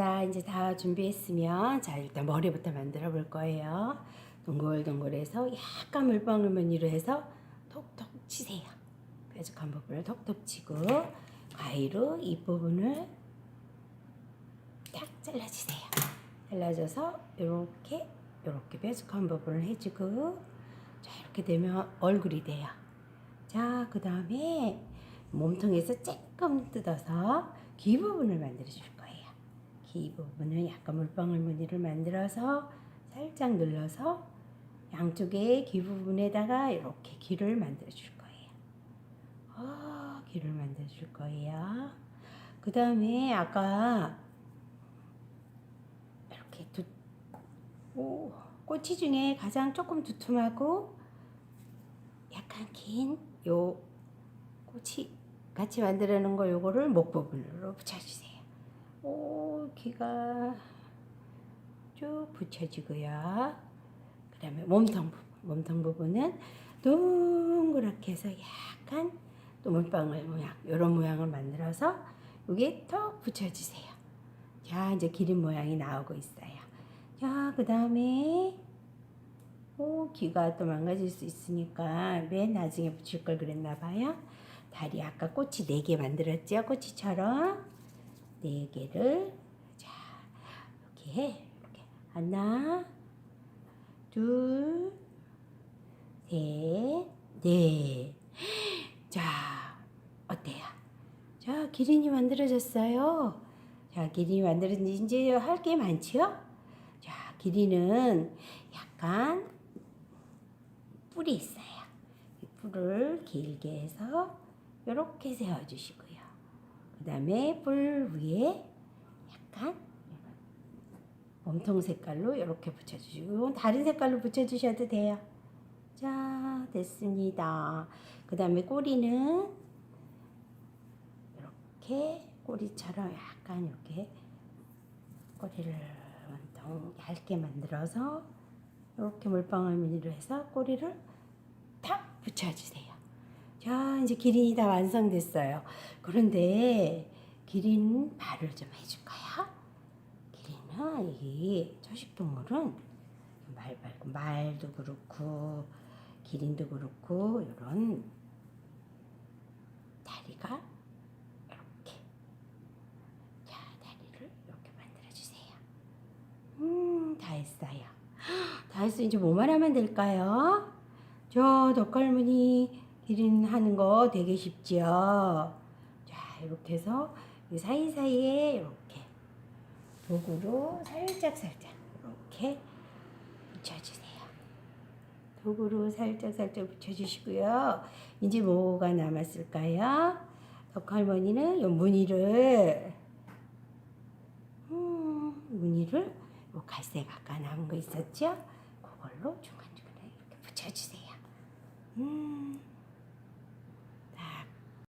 자, 이제 다 준비했으면 자, 일단 머리부터 만들어 볼 거예요. 동글동글해서 약간 물방울 무늬로 해서 톡톡 치세요. 뾰족한 부분을 톡톡 치고 가위로 이 부분을 딱 잘라주세요. 잘라줘서 이렇게 이렇게 뾰족한 부분을 해주고 자 이렇게 되면 얼굴이 돼요. 자, 그 다음에 몸통에서 조금 뜯어서 귀 부분을 만들어 줄 거예요. 귀 부분은 약간 물방울 무늬를 만들어서 살짝 눌러서 양쪽에 귀 부분에다가 이렇게 귀를 만들어 줄 거예요. 아, 귀를 만들어 줄 거예요. 그 다음에 아까 이렇게 두, 오, 꼬치 중에 가장 조금 두툼하고 약간 긴 요 꼬치 같이 만들어 놓은 거 요거를 목 부분으로 붙여주세요. 오 귀가 쭉 붙여지고요. 그 다음에 몸통 부분, 몸통 부분은 동그랗게 해서 약간 또 물방울 모양 이런 모양을 만들어서 여기에 턱 붙여주세요. 자 이제 기린 모양이 나오고 있어요. 자 그 다음에 오, 귀가 또 망가질 수 있으니까 맨 나중에 붙일 걸 그랬나 봐요. 다리 아까 꼬치 네개 만들었죠? 꼬치처럼 네 개를 자 이렇게 해. 이렇게 하나, 둘, 셋, 넷. 자 어때요? 자 기린이 만들어졌어요. 자 기린이 만들어진 이제 할 게 많지요? 자 기린은 약간 뿔이 있어요. 이 뿔을 길게 해서 이렇게 세워주시고요. 그 다음에 뿔 위에 약간 몸통 색깔로 이렇게 붙여주시고 이건 다른 색깔로 붙여주셔도 돼요. 자 됐습니다. 그 다음에 꼬리는 이렇게 꼬리처럼 약간 이렇게 꼬리를 엄청 얇게 만들어서 이렇게 물방울 무늬로 해서 꼬리를 탁 붙여주세요. 자, 이제 기린이 다 완성됐어요. 그런데 기린 발을 좀 해줄까요? 기린은 이 초식동물은 말 말고 말도 그렇고 기린도 그렇고 이런 다리가 이렇게 자 다리를 이렇게 만들어 주세요. 음, 다 했어요. 다 했어. 이제 뭐만 하면 될까요? 저 덕갈무늬 기린 하는 거 되게 쉽지요. 자, 이렇게 해서 이 사이사이에 이렇게 도구로 살짝 살짝 이렇게 붙여주세요. 도구로 살짝 살짝 붙여주시고요. 이제 뭐가 남았을까요? 덕할머니는 이 무늬를 음, 무늬를 요 갈색 아까 남은 거 있었죠? 그걸로 중간중간에 이렇게 붙여주세요. 음,